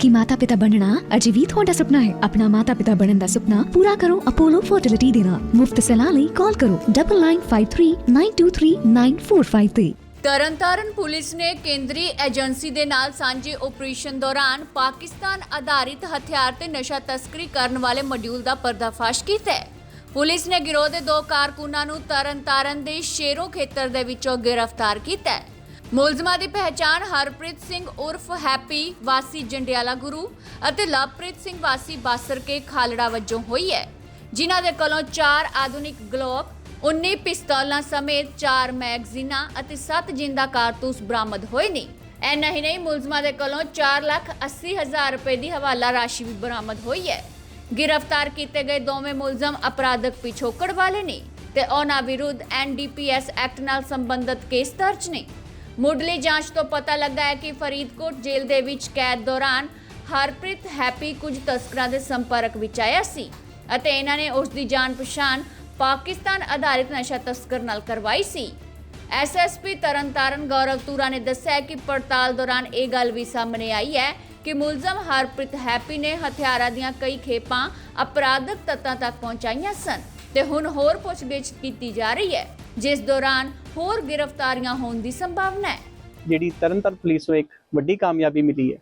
ਕਿ ਮਾਤਾ-ਪਿਤਾ ਬਣਨਾ? ਅਜੇ ਵੀ ਤੁਹਾਡਾ ਸੁਪਨਾ ਹੈ। ਆਪਣਾ ਮਾਤਾ-ਪਿਤਾ ਬਣਨ ਦਾ ਸੁਪਨਾ ਪੂਰਾ ਕਰੋ ਅਪੋਲੋ ਫਰਟੀਲਿਟੀ ਦੇ ਨਾਲ। ਮੁਫਤ ਸਲਾਹ ਲਈ ਕਾਲ ਕਰੋ 9953923945 ਤਰਨਤਾਰਨ ਪੁਲਿਸ ਨੇ ਕੇਂਦਰੀ ਏਜੰਸੀ ਦੇ ਨਾਲ ਸਾਂਝੇ ਆਪਰੇਸ਼ਨ ਦੌਰਾਨ ਪਾਕਿਸਤਾਨ ਆਧਾਰਿਤ ਹਥਿਆਰ ਤੇ ਨਸ਼ਾ ਤਸਕਰੀ ਕਰਨ ਵਾਲੇ ਮੋਡਿਊਲ ਦਾ ਪਰਦਾਫਾਸ਼ ਕੀਤਾ ਹੈ। ਪੁਲਿਸ ਨੇ ਗਿਰੋਹ ਦੇ ਦੋ ਕਾਰਕੁਨਾਂ ਨੂੰ ਤਰਨਤਾਰਨ ਦੇ ਸ਼ੇਰੋ ਖੇਤਰ ਦੇ ਵਿੱਚੋਂ ਗ੍ਰਿਫਤਾਰ ਕੀਤਾ ਹੈ। ਮੁਲਜ਼ਮਾਂ ਦੀ ਪਹਿਚਾਣ ਹਰਪ੍ਰੀਤ ਸਿੰਘ ਉਰਫ ਹੈਪੀ ਵਾਸੀ ਜੰਡਿਆਲਾ ਗੁਰੂ ਅਤੇ ਲਵਪ੍ਰੀਤ ਸਿੰਘ ਵਾਸੀ ਬਾਸਰਕੇ ਖਾਲੜਾ ਵਜੋਂ ਹੋਈ ਹੈ, ਜਿਨ੍ਹਾਂ ਦੇ ਕੋਲੋਂ 4 ਆਧੁਨਿਕ ਗਲੋਕ 19 ਪਿਸਤੌਲਾਂ ਸਮੇਤ 4 ਮੈਗਜ਼ੀਨਾਂ ਅਤੇ 7 ਜਿੰਦਾ ਕਾਰਤੂਸ ਬਰਾਮਦ ਹੋਏ ਨੇ। ਐਨਾ ਹੀ ਨਹੀਂ, ਮੁਲਜ਼ਮਾਂ ਦੇ ਕੋਲੋਂ 4 ਲੱਖ 80 ਹਜ਼ਾਰ ਰੁਪਏ ਦੀ ਹਵਾਲਾ ਰਾਸ਼ੀ ਵੀ ਬਰਾਮਦ ਹੋਈ ਹੈ। ਗ੍ਰਿਫਤਾਰ ਕੀਤੇ ਗਏ ਦੋਵੇਂ ਮੁਲਜ਼ਮ ਅਪਰਾਧਕ ਪਿਛੋਕੜ ਵਾਲੇ ਨੇ ਤੇ ਉਹਨਾਂ ਵਿਰੁੱਧ ਐਨਡੀਪੀਐਸ ਐਕਟ ਨਾਲ ਸੰਬੰਧਿਤ ਕੇਸ ਦਰਜ ਨੇ। ਮੁੱਢਲੀ ਜਾਂਚ ਤੋਂ ਪਤਾ ਲੱਗਾ ਹੈ ਕਿ ਫਰੀਦਕੋਟ ਜੇਲ੍ਹ ਦੇ ਵਿੱਚ ਕੈਦ ਦੌਰਾਨ ਹਰਪ੍ਰੀਤ ਹੈਪੀ ਕੁਝ ਤਸਕਰਾਂ ਦੇ ਸੰਪਰਕ ਵਿੱਚ ਆਇਆ ਸੀ ਅਤੇ ਇਹਨਾਂ ਨੇ ਉਸ ਦੀ ਜਾਣ ਪਛਾਣ ਪਾਕਿਸਤਾਨ ਆਧਾਰਿਤ ਨਸ਼ਾ ਤਸਕਰ ਨਾਲ ਕਰਵਾਈ ਸੀ। ਐਸਐਸਪੀ ਤਰਨਤਾਰਨ ਗੌਰਵ ਤੂਰਾ ਨੇ ਦੱਸਿਆ ਕਿ ਪੜਤਾਲ ਦੌਰਾਨ ਇਹ ਗੱਲ ਵੀ ਸਾਹਮਣੇ ਆਈ ਹੈ ਕਿ ਮੁਲਜ਼ਮ ਹਰਪ੍ਰੀਤ ਹੈਪੀ ਨੇ ਹਥਿਆਰਾਂ ਦੀਆਂ ਕਈ ਖੇਪਾਂ ਅਪਰਾਧਕ ਤੱਤਾਂ ਤੱਕ ਪਹੁੰਚਾਈਆਂ ਸਨ। ਤੇ ਹੁਣ ਹੋਰ ਪੁੱਛਗਿੱਛ ਕੀਤੀ ਜਾ ਰਹੀ ਹੈ, ਜਿਸ ਦੌਰਾਨ ਹੋਰ ਗ੍ਰਿਫਤਾਰੀਆਂ ਹੋਣ ਦੀ ਸੰਭਾਵਨਾ ਹੈ। ਜਿਹੜੀ ਤਰਨਤਾਰਨ ਪੁਲਿਸ ਨੂੰ ਇੱਕ ਵੱਡੀ ਕਾਮਯਾਬੀ ਮਿਲੀ ਹੈ।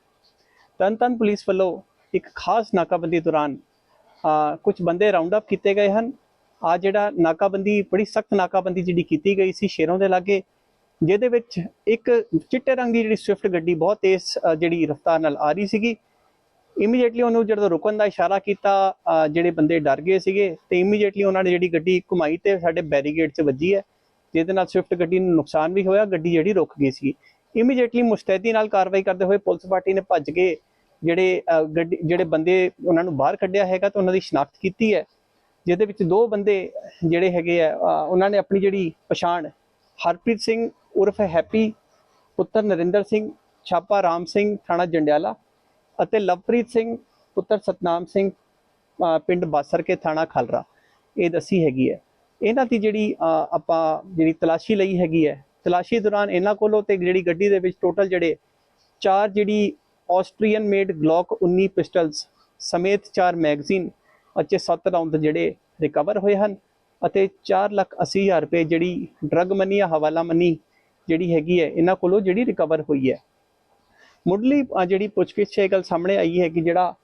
ਤਰਨਤਾਰਨ ਪੁਲਿਸ ਵੱਲੋਂ ਇੱਕ ਖਾਸ ਨਾਕਾਬੰਦੀ ਦੌਰਾਨ ਕੁਝ ਬੰਦੇ ਰਾਉਂਡ ਅਪ ਕੀਤੇ ਗਏ ਹਨ। ਆ ਜਿਹੜਾ ਨਾਕਾਬੰਦੀ, ਬੜੀ ਸਖਤ ਨਾਕਾਬੰਦੀ ਜਿਹੜੀ ਕੀਤੀ ਗਈ ਸੀ ਸ਼ੇਰੋਂ ਦੇ ਲਾਗੇ, ਜਿਹਦੇ ਵਿੱਚ ਇੱਕ ਚਿੱਟੇ ਰੰਗ ਦੀ ਜਿਹੜੀ ਸਵਿਫਟ ਗੱਡੀ ਬਹੁਤ ਤੇਜ਼ ਜਿਹੜੀ ਰਫ਼ਤਾਰ ਨਾਲ ਆ ਰਹੀ ਸੀਗੀ। ਇਮੀਡੀਏਟਲੀ ਉਹਨੂੰ ਜਦੋਂ ਰੁਕਣ ਦਾ ਇਸ਼ਾਰਾ ਕੀਤਾ ਜਿਹੜੇ ਬੰਦੇ ਡਰ ਗਏ ਸੀਗੇ, ਤੇ ਇਮੀਡੀਏਟਲੀ ਉਹਨਾਂ ਨੇ ਜਿਹੜੀ ਗੱਡੀ ਘੁਮਾਈ ਤੇ ਸਾਡੇ ਬੈਰੀਗੇਡ 'ਚ ਵੱਜੀ ਹੈ, ਜਿਹਦੇ ਨਾਲ ਸਵਿਫਟ ਗੱਡੀ ਨੂੰ ਨੁਕਸਾਨ ਵੀ ਹੋਇਆ, ਗੱਡੀ ਜਿਹੜੀ ਰੁਕ ਗਈ ਸੀ। ਇਮੀਡੀਏਟਲੀ ਮੁਸਤੈਦੀ ਨਾਲ ਕਾਰਵਾਈ ਕਰਦੇ ਹੋਏ ਪੁਲਿਸ ਪਾਰਟੀ ਨੇ ਭੱਜ ਕੇ ਜਿਹੜੇ ਗੱਡੀ, ਜਿਹੜੇ ਬੰਦੇ ਉਹਨਾਂ ਨੂੰ ਬਾਹਰ ਕੱਢਿਆ ਹੈਗਾ ਤੇ ਉਹਨਾਂ ਦੀ ਸ਼ਨਾਖਤ ਕੀਤੀ ਹੈ, ਜਿਹਦੇ ਵਿੱਚ ਦੋ ਬੰਦੇ ਜਿਹੜੇ ਹੈਗੇ ਆ ਉਹਨਾਂ ਨੇ ਆਪਣੀ ਜਿਹੜੀ ਪਛਾਣ ਹਰਪ੍ਰੀਤ ਸਿੰਘ ਉਰਫ ਹੈਪੀ, ਪੁੱਤਰ ਨਰਿੰਦਰ ਸਿੰਘ, ਛਾਪਾ ਰਾਮ ਸਿੰਘ, ਥਾਣਾ ਜੰਡਿਆਲਾ ਅਤੇ ਲਵਪ੍ਰੀਤ ਸਿੰਘ, ਪੁੱਤਰ ਸਤਨਾਮ ਸਿੰਘ ਪਿੰਡ ਬਾਸਰ ਕੇ ਥਾਣਾ ਖਲਰਾ। ਇਹ ਦੱਸੀ ਹੈਗੀ ਹੈ। ਇਹਨਾਂ ਦੀ ਜਿਹੜੀ ਆਪਾਂ ਜਿਹੜੀ ਤਲਾਸ਼ੀ ਲਈ ਹੈਗੀ ਹੈ, ਤਲਾਸ਼ੀ ਦੌਰਾਨ ਇਹਨਾਂ ਕੋਲੋਂ ਤੇ ਜਿਹੜੀ ਗੱਡੀ ਦੇ ਵਿੱਚ ਟੋਟਲ ਜਿਹੜੇ ਚਾਰ ਜਿਹੜੀ ਆਸਟਰੀਅਨ ਮੇਡ ਗਲੌਕ 19 ਪਿਸਟਲਸ ਸਮੇਤ ਚਾਰ ਮੈਗਜ਼ੀਨ ਅਤੇ 7 ਰਾਉਂਡ ਜਿਹੜੇ ਰਿਕਵਰ ਹੋਏ ਹਨ ਅਤੇ 4 ਲੱਖ 80 ਹਜ਼ਾਰ ਰੁਪਏ ਜਿਹੜੀ ਡਰਗ ਮਨੀ ਜਾਂ ਹਵਾਲਾ ਮਨੀ ਜਿਹੜੀ ਹੈਗੀ ਹੈ, ਇਹਨਾਂ ਕੋਲੋਂ ਜਿਹੜੀ ਰਿਕਵਰ ਹੋਈ ਹੈ। ਮੁੱਢਲੀ ਜਿਹੜੀ ਪੁੱਛਗਿੱਛ 'ਚ ਇਹ ਗੱਲ ਸਾਹਮਣੇ ਆਈ ਹੈ ਕਿ ਜਿਹੜਾ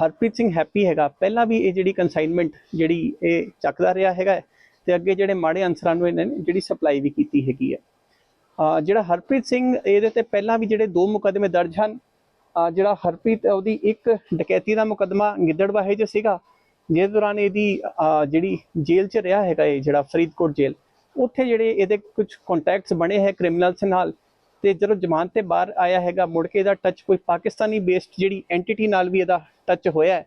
ਹਰਪ੍ਰੀਤ ਸਿੰਘ ਹੈਪੀ ਹੈਗਾ, ਪਹਿਲਾਂ ਵੀ ਇਹ ਜਿਹੜੀ ਕਨਸਾਈਨਮੈਂਟ ਜਿਹੜੀ ਇਹ ਚੱਕਦਾ ਰਿਹਾ ਹੈਗਾ ਹੈ ਤੇ ਅੱਗੇ ਜਿਹੜੇ ਮਾੜੇ ਅਨਸਰਾਂ ਨੂੰ ਇਹਨਾਂ ਨੇ ਜਿਹੜੀ ਸਪਲਾਈ ਵੀ ਕੀਤੀ ਹੈਗੀ ਹੈ। ਜਿਹੜਾ ਹਰਪ੍ਰੀਤ ਸਿੰਘ, ਇਹਦੇ ਤੇ ਪਹਿਲਾਂ ਵੀ ਜਿਹੜੇ ਦੋ ਮੁਕੱਦਮੇ ਦਰਜ ਹਨ। ਜਿਹੜਾ ਹਰਪ੍ਰੀਤ, ਉਹਦੀ ਇੱਕ ਡਕੈਤੀ ਦਾ ਮੁਕੱਦਮਾ ਗਿੱਦੜਵਾਹੇ 'ਚ ਸੀਗਾ ਜਿਸ ਦੌਰਾਨ ਇਹਦੀ ਜਿਹੜੀ ਜੇਲ੍ਹ 'ਚ ਰਿਹਾ ਹੈਗਾ ਇਹ, ਜਿਹੜਾ ਫਰੀਦਕੋਟ ਜੇਲ੍ਹ, ਉੱਥੇ ਜਿਹੜੇ ਇਹਦੇ ਕੁਝ ਕੰਟੈਕਟਸ ਬਣੇ ਹੈ ਕ੍ਰਿਮੀਨਲਸ ਨਾਲ ਤੇ ਜਦੋਂ ਜ਼ਮਾਨਤ ਤੇ ਬਾਹਰ ਆਇਆ ਹੈਗਾ, ਮੁੜ ਕੇ ਇਹਦਾ ਟੱਚ ਕੋਈ ਪਾਕਿਸਤਾਨੀ ਬੇਸਡ ਜਿਹੜੀ ਐਂਟੀਟੀ ਨਾਲ ਵੀ ਇਹਦਾ ਟੱਚ ਹੋਇਆ ਹੈ।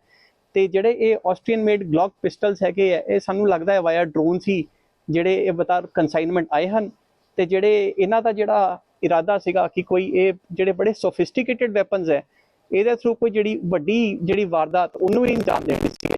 ਤੇ ਜਿਹੜੇ ਇਹ ਆਸਟਰੀਅਨ ਮੇਡ ਗਲੌਕ ਪਿਸਟਲਸ ਹੈਗੇ ਆ, ਇਹ ਸਾਨੂੰ ਲੱਗਦਾ ਹੈ ਵਾਇਆ ਡਰੋਨ ਸੀ, ਜਿਹੜੇ ਇਹ ਬਤਾਰ ਕਨਸਾਈਨਮੈਂਟ ਆਏ ਹਨ। ਤੇ ਜਿਹੜੇ ਇਹਨਾਂ ਦਾ ਜਿਹੜਾ ਇਰਾਦਾ ਸੀਗਾ ਕਿ ਕੋਈ ਇਹ ਜਿਹੜੇ ਬੜੇ ਸੋਫਿਸਟੀਕੇਟਿਡ ਵੈਪਨਸ ਹੈ, ਇਹਦੇ ਥਰੂ ਕੋਈ ਜਿਹੜੀ ਵੱਡੀ ਜਿਹੜੀ ਵਾਰਦਾਤ, ਉਹਨੂੰ ਹੀ ਅੰਜਾਮ ਦੇਣੀ ਸੀ।